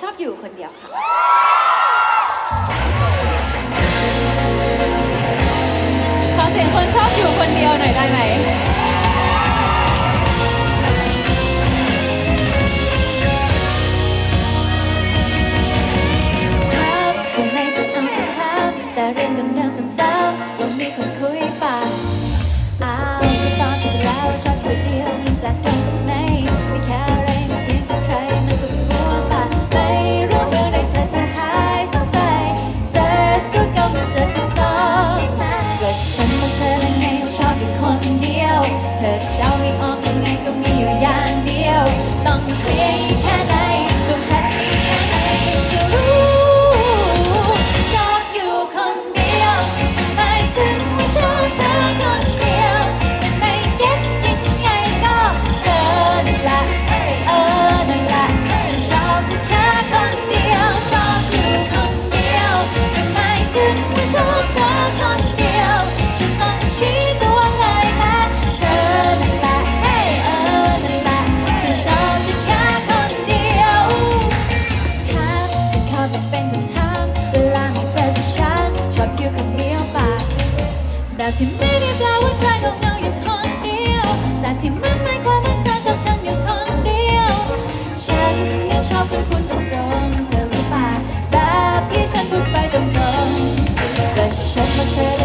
ชอบอยู่คนเดียวค่ะ ขอเสียงคนชอบอยู่คนเดียวหน่อยได้ไหมถามทำไมเธอเอาแต่ถามแต่เรื่องเดิมๆซ้ำๆว่ามีคนคุยป่ะอ้ คนเดียวปากแบบที่ไม่ได้แปลว่าเธอคงเงาอยู่คนเดียว แต่ที่มันหมายความว่าเธอชอบฉันอยู่คนเดียว ฉันยังชอบคนพูดตรงๆเธอรู้ป่ะแบบที่ฉันพูดไปตรงๆก็ฉันมาเธอ